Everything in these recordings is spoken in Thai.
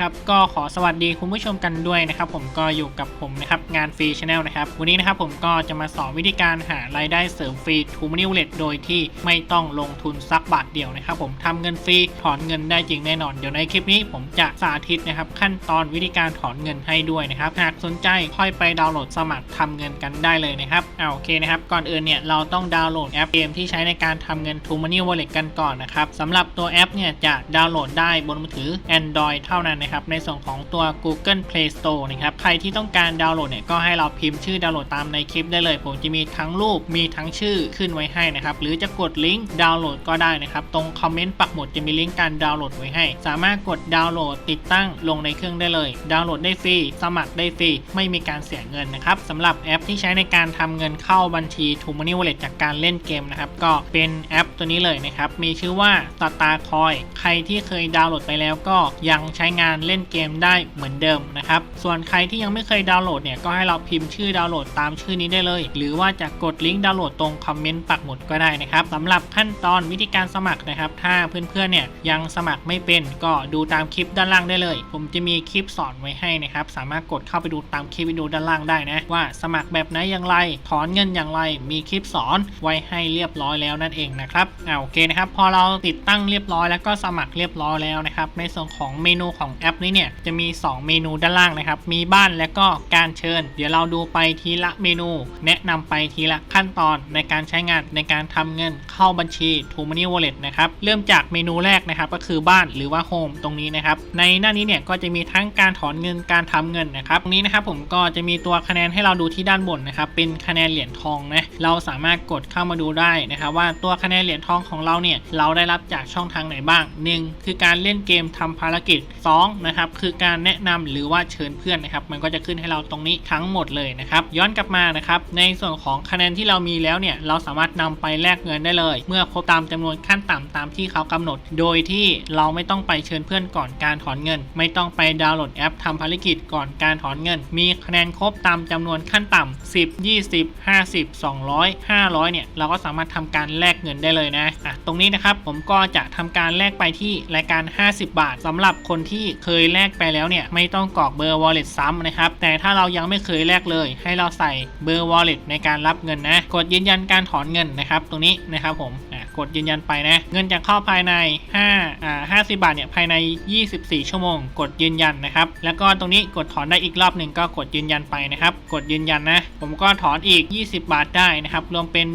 ครับก็ขอสวัสดีคุณผู้ชมกันด้วยนะครับ ผมก็อยู่กับผมนะครับงานฟรีชาแนลนะครับวันนี้นะครับผมก็จะมาสอนวิธีการหารายได้เสริมฟรีทูมานิวเลตโดยที่ไม่ต้องลงทุนสักบาทเดียวนะครับ ผมทำเงินฟรีถอนเงินได้จริงแน่นอน เดี๋ยวในคลิปนี้ผมจะสาธิตนะครับขั้นตอนวิธีการถอนเงินให้ด้วยนะครับหากสนใจค่อยไปดาวน์โหลดสมัครทำเงินกันได้เลยนะครับเอาโอเคนะครับก่อนอื่นเนี่ยเราต้องดาวน์โหลดแอปเกมที่ใช้ในการทำเงินทูมานิวเลตกันก่อนนะครับสำหรับตัวแอปเนี่ยจะดาวน์โหลดได้บนมือถือ Android เท่านั้นนะครับในส่วนของตัว Google Play Store นะครับใครที่ต้องการดาวน์โหลดเนี่ยก็ให้เราพิมพ์ชื่อดาวน์โหลดตามในคลิปได้เลย ผมจะมีทั้งรูปมีทั้งชื่อขึ้นไว้ให้นะครับหรือจะกดลิงก์ดาวน์โหลดก็ได้นะครับตรงคอมเมนต์ปักหมุดจะมีลิงก์การดาวน์โหลดไว้ให้ สามารถกดดาวน์โหลดติดตั้งลงในเครื่องได้เลย ดาวน์โหลดได้ฟรีสมัครได้ฟรีไม่มีการเสียเงินนะครับสำหรับแอปที่ใช้ในการทำเงินเข้าบัญชี t ูมานี่วอลเล็ตจากการเล่นเกมนะครับก็เป็นแอปตัวนี้เลยนะครับมีชื่อว่า s t a r Coin ใครที่เคยดาวน์โหลดไปแล้วก็ยังใช้งานเล่นเกมได้เหมือนเดิมนะครับ ส่วนใครที่ยังไม่เคยดาวน์โหลดเนี่ยก็ให้เราพิมพ์ชื่อดาวน์โหลดตามชื่อนี้ได้เลย หรือว่าจะกดลิงก์ดาวน์โหลดตรงคอมเมนต์ปักหมุดก็ได้นะครับสำหรับขั้นตอนวิธีการสมัครนะครับ ถ้าเพื่อนๆเนี่ยยังสมัครไม่เป็นก็ดูตามคลิปด้านล่างได้เลย ผมจะมีคลิปสอนไว้ให้นะครับ สามารถกดเข้าไปดูตามคลิปวิดีโอด้านล่างได้นะว่าสมัครแบบไหนอย่างไร ถอนเงินอย่างไร มีคลิปสอนไว้ให้เรียบร้อยแล้วนั่นเองนะครับอ่าโอเคนะครับ พอเราติดตั้งเรียบร้อยแล้วก็สมัครเรียบร้อยแล้วนะครับ ในส่วนของเมนูของแอปนี้เนี่ยจะมี 2 เมนูด้านล่างนะครับ มีบ้านและก็การเชิญ เดี๋ยวเราดูไปทีละเมนู แนะนำไปทีละขั้นตอนในการใช้งานในการทำเงินเข้าบัญชี t ูมานี่วอลเล็ตนะครับ เริ่มจากเมนูแรกนะครับก็คือบ้านหรือว่าโฮมตรงนี้นะครับ ในหน้านี้เนี่ยก็จะมีทั้งการถอนเงินการทำเงินนะครับ ตรงนี้นะครับผมก็จะมีตัวคะแนนให้เราดูที่ด้านบนนะครับ เป็นคะแนนเหรียญทองนะ เราสามารถกดเข้ามาดูได้นะครับ ว่าตัวคะแนนเหรียญทองของเราเนี่ยเราได้รับจากช่องทางไหนบ้าง 1 คือการเล่นเกมทำภารกิจ 2นะครับคือการแนะนำหรือว่าเชิญเพื่อนนะครับมันก็จะขึ้นให้เราตรงนี้ทั้งหมดเลยนะครับย้อนกลับมานะครับในส่วนของคะแนนที่เรามีแล้วเนี่ยเราสามารถนำไปแลกเงินได้เลย เมื่อครบตามจำนวนขั้นต่ำตามที่เขากำหนด โดยที่เราไม่ต้องไปเชิญเพื่อนก่อนการถอนเงิน ไม่ต้องไปดาวน์โหลดแอปทำภารกิจก่อนการถอนเงิน มีคะแนนครบตามจำนวนขั้นต่ำ10 20 50 200 500เนี่ยเราก็สามารถทำการแลกเงินได้เลยนะอะตรงนี้นะครับผมก็จะทำการแลกไปที่รายการ 50 บาทสำหรับคนที่เคยแลกไปแล้วเนี่ยไม่ต้องกรอกเบอร์ wallet ซ้ำนะครับ แต่ถ้าเรายังไม่เคยแลกเลย ให้เราใส่เบอร์ wallet ในการรับเงินนะ กดยืนยันการถอนเงินนะครับ ตรงนี้นะครับผมอะกดยืนยันไปนะ เงินจะเข้าภายใน5อ่า50 บาทเนี่ยภายใน 24 ชั่วโมง กดยืนยันนะครับ แล้วก็ตรงนี้กดถอนได้อีกรอบหนึ่งก็กดยืนยันไปนะครับ กดยืนยันนะ ผมก็ถอนอีก 20 บาทได้นะครับรวมเป็น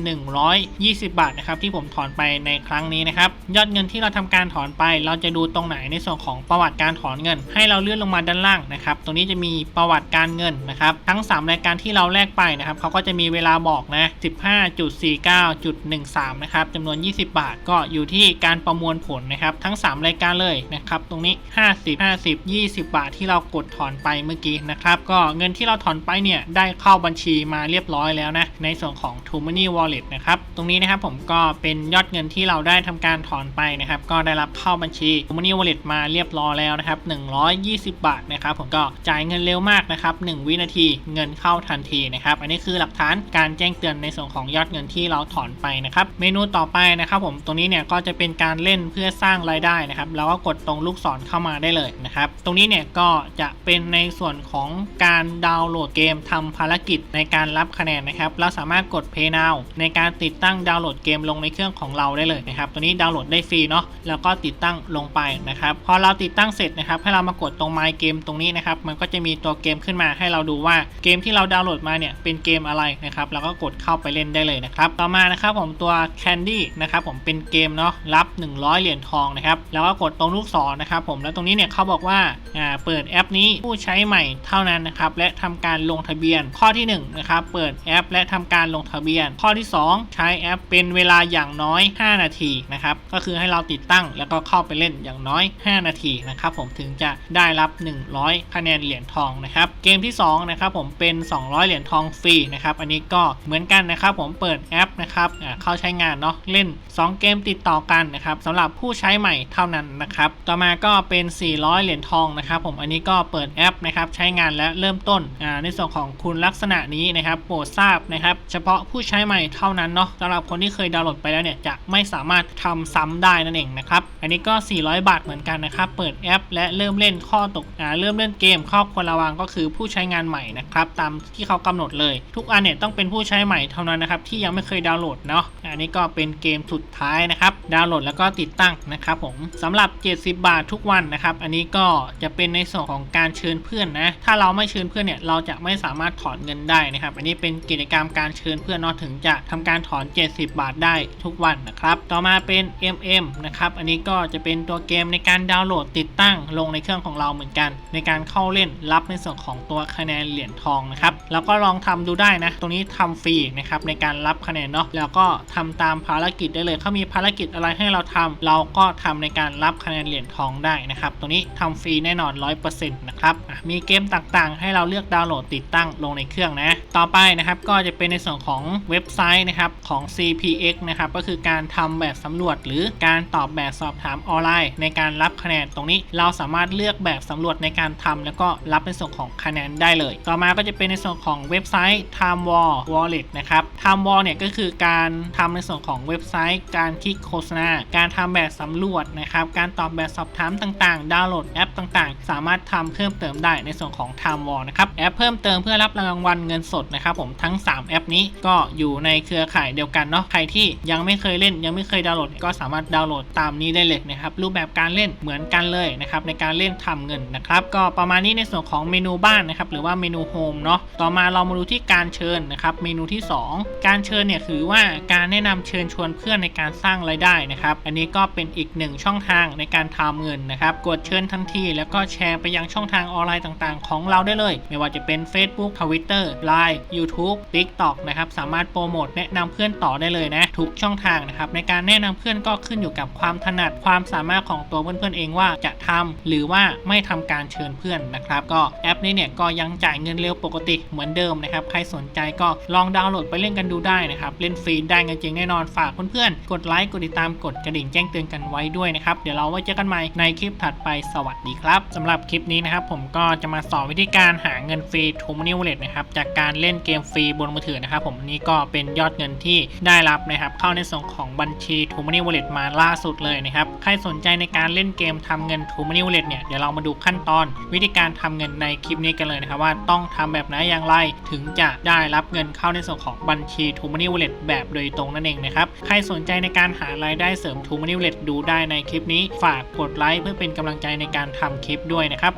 120 บาทนะครับที่ผมถอนไปในครั้งนี้นะครับยอดเงินที่เราทำการถอนไป เราจะดูตรงไหนในส่วนของประวัติการถอนเงิน ให้เราเลื่อนลงมาด้านล่างนะครับตรงนี้จะมีประวัติการเงินนะครับทั้ง 3 รายการที่เราแลกไปนะครับเขาก็จะมีเวลาบอกนะ 15.49.13 นะครับจำนวน 20 บาทก็อยู่ที่การประมวลผลนะครับทั้ง 3 รายการเลยนะครับตรงนี้ 50 50 20 บาทที่เรากดถอนไปเมื่อกี้นะครับก็เงินที่เราถอนไปเนี่ยได้เข้าบัญชีมาเรียบร้อยแล้วนะ ในส่วนของ t o m o n e y Wallet นะครับ ตรงนี้นะครับผมก็เป็นยอดเงินที่เราได้ทำการถอนไปนะครับ ก็ได้รับเข้าบัญชี t o m o n e y Wallet มาเรียบร้อยแล้วนะครับ 120 บาทนะครับ ผมก็จ่ายเงินเร็วมากนะครับ 1 วินาทีเงินเข้าทันทีนะครับ อันนี้คือหลักฐานการแจ้งเตือนในส่วนของยอดเงินที่เราถอนไปนะครับ เมนูต่อไปนะครับผม ตรงนี้เนี่ยก็จะเป็นการเล่นเพื่อสร้างรายได้นะครับเราก็กดตรงลูกศรเข้ามาได้เลยนะครับ ตรงนี้เนี่ยก็จะเป็นในส่วนของการดาวน์โหลดเกมทำภารกิจในการรับคะแนนนะครับ เราสามารถกด Pay Now ในการติดตั้งดาวน์โหลดเกมลงในเครื่องของเราได้เลยนะครับ ตัวนี้ดาวน์โหลดได้ฟรีเนาะ แล้วก็ติดตั้งลงไปนะครับ พอเราติดตั้งเสร็จนะครับ ให้เรามากดตรง My Game ตรงนี้นะครับ มันก็จะมีตัวเกมขึ้นมาให้เราดูว่าเกมที่เราดาวน์โหลดมาเนี่ยเป็นเกมอะไรนะครับเราก็กดเข้าไปเล่นได้เลยนะครับ ต่อมานะครับผมตัว Candy นะครับผมเป็นเกมเนาะ รับ 100 เหรียญทองนะครับ แล้วก็กดตรงลูกศรนะครับผม แล้วตรงนี้เนี่ยเขาบอกว่า อ่า เปิดแอปนี้ผู้ใช้ใหม่เท่านั้นนะครับ และทำการลงทะเบียน ข้อที่ 1นะครับ เปิดแอป และทำการลงทะเบียน ข้อที่ 2 ใช้แอปเป็นเวลาอย่างน้อย 5 นาทีนะครับ ก็คือให้เราติดตั้งแล้วก็เข้าไปเล่นอย่างน้อย 5 นาทีนะครับผมถึงจะได้รับ 100 คะแนนเหรียญทองนะครับ เกมที่2นะครับผมเป็น 200 เหรียญทองฟรีนะครับ อันนี้ก็เหมือนกันนะครับ ผมเปิดแอปนะครับเข้าใช้งานเนาะเล่น 2 เกมติดต่อกันนะครับสำหรับผู้ใช้ใหม่เท่านั้นนะครับ ต่อมาก็เป็น 400 เหรียญทองนะครับ ผมอันนี้ก็เปิดแอปนะครับใช้งานและเริ่มต้นในส่วนของคุณลักษณะนี้นะครับโปรดทราบนะครับ เฉพาะผู้ใช้ใหม่เท่านั้นเนาะสำหรับคนที่เคยดาวน์โหลดไปแล้วเนี่ยจะไม่สามารถทำซ้ำได้นั่นเองนะครับ อันนี้ก็ 400 บาทเหมือนกันนะครับ เปิดแอป และเริ่มเล่นข้อตกอ่าเริ่มเล่นเกมข้อควรระวังก็คือผู้ใช้งานใหม่นะครับตามที่เขากำหนดเลย ทุกอันเนี่ยต้องเป็นผู้ใช้ใหม่เท่านั้นนะครับที่ยังไม่เคยดาวน์โหลดเนาะอันนี้ก็เป็นเกมสุดท้ายนะครับดาวน์โหลดแล้วก็ติดตั้งนะครับผมสำหรับ 70 บาททุกวันนะครับอันนี้ก็จะเป็นในส่วนของการเชิญเพื่อนนะถ้าเราไม่เชิญเพื่อนเนี่ยเราจะไม่สามารถถอนเงินได้นะครับ อันนี้เป็นกิจกรรมการเชิญเพื่อนนาะถึงจะทำการถอน 70 บาทได้ทุกวันนะครับ ต่อมาเป็น MM นะครับ อันนี้ก็จะเป็นตัวเกมในการดาวน์โหลดติดตั้งลงในเครื่องของเราเหมือนกัน ในการเข้าเล่นรับในส่วนของตัวคะแนนเหรียญทองนะครับแล้วก็ลองทำดูได้นะ ตรงนี้ทำฟรีนะครับในการรับคะแนนเนาะแล้วก็ทำตามภารกิจได้เลยเขามีภารกิจอะไรให้เราทำเราก็ทำในการรับคะแนนเหรียญทองได้นะครับตรงนี้ทำฟรีแน่นอน 100%นะครับมีเกมต่างๆ ให้เราเลือกดาวน์โหลดติดตั้งลงในเครื่องนะต่อไปนะครับก็จะเป็นในส่วนของเว็บไซต์นะครับของ CPX นะครับก็คือการทำแบบสำรวจ หรือการตอบแบบสอบถามออนไลน์ ในการรับคะแนนตรงนี้เราสามารถเลือกแบบสำรวจในการทำแล้วก็รับในส่วนของคะแนนได้เลย ต่อมาก็จะเป็นในส่วนของเว็บไซต์ Time War Wallet นะครับ Time War เนี่ยก็คือการทำในส่วนของเว็บไซต์ การคลิกโฆษณา การทำแบบสำรวจนะครับการตอบแบบสอบถามต่างๆ ดาวน์โหลดแอปต่างๆ สามารถทำเพิ่มเติมได้ในส่วนของ Time War นะครับแอปเพิ่มเติมเพื่อรับรางวัลเงินสดนะครับผมทั้ง 3 แอปนี้ก็อยู่ในเครือข่ายเดียวกันเนาะใครที่ยังไม่เคยเล่นยังไม่เคยดาวน์โหลด ก็สามารถดาวน์โหลดตามนี้ได้เลยนะครับรูปแบบการเล่นเหมือนกันเลยนะครับในการเล่นทำเงินนะครับก็ประมาณนี้ในส่วนของเมนูบ้านนะครับหรือว่าเมนูโฮมเนาะต่อมาเรามาดูที่การเชิญนะครับเมนูที่ 2 การเชิญเนี่ยถือว่าการแนะนำเชิญชวนเพื่อนในการสร้างรายได้นะครับอันนี้ก็เป็นอีกหนึ่งช่องทางในการทำเงินนะครับกดเชิญทันที แล้วก็แชร์ไปยังช่องทางออนไลน์ต่างๆ ของเราได้เลย ไม่ว่าจะเป็น Facebook Twitter Line YouTube TikTok นะครับสามารถโปรโมทแนะนำเพื่อนต่อได้เลยนะ ทุกช่องทางนะครับในการแนะนำเพื่อนก็ขึ้นอยู่กับความถนัดความสามารถของตัวเพื่อนๆเองว่าจะทำหรือว่าไม่ทำการเชิญเพื่อนนะครับก็แอปนี้เนี่ยก็ยังจ่ายเงินเร็วปกติเหมือนเดิมนะครับใครสนใจก็ลองดาวน์โหลดไปเล่นกันดูได้นะครับเล่นฟรีได้เงินจริงแน่นอนฝากเพื่อนๆกดไลค์กดติดตามกดกระดิ่งแจ้งเตือนกันไว้ด้วยนะครับเดี๋ยวเราไว้เจอกันใหม่ในคลิปถัดไปสวัสดีครับสำหรับคลิปนี้นะครับผมก็จะมาสอนวิธีการหาเงินฟรีทูมนิวเลตนะครับจากการการเล่นเกมฟรีบนมือถือนะครับผมนี้ก็เป็นยอดเงินที่ได้รับนะครับเข้าในส่วนของบัญชีทูม n นิวอลเลตมาล่าสุดเลยนะครับใครสนใจในการเล่นเกมทำเงินทูม n นิวอลเลตเนี่ยเดี๋ยวเรามาดูขั้นตอน วิธีการทำเงินในคลิปนี้กันเลยนะครับว่าต้องทำแบบไหนอย่างไรถึงจะได้รับเงินเข้าในส่วนของบัญชีทูม n นิวอลเลตแบบโดยตรงนั่นเองนะครับใครสนใจในการหารายได้เสริมทูม n นิวอลเลตดูได้ในคลิปนี้ ฝากกดไลค์เพื่อเป็นกำลังใจในการทำคลิปด้วยนะครับ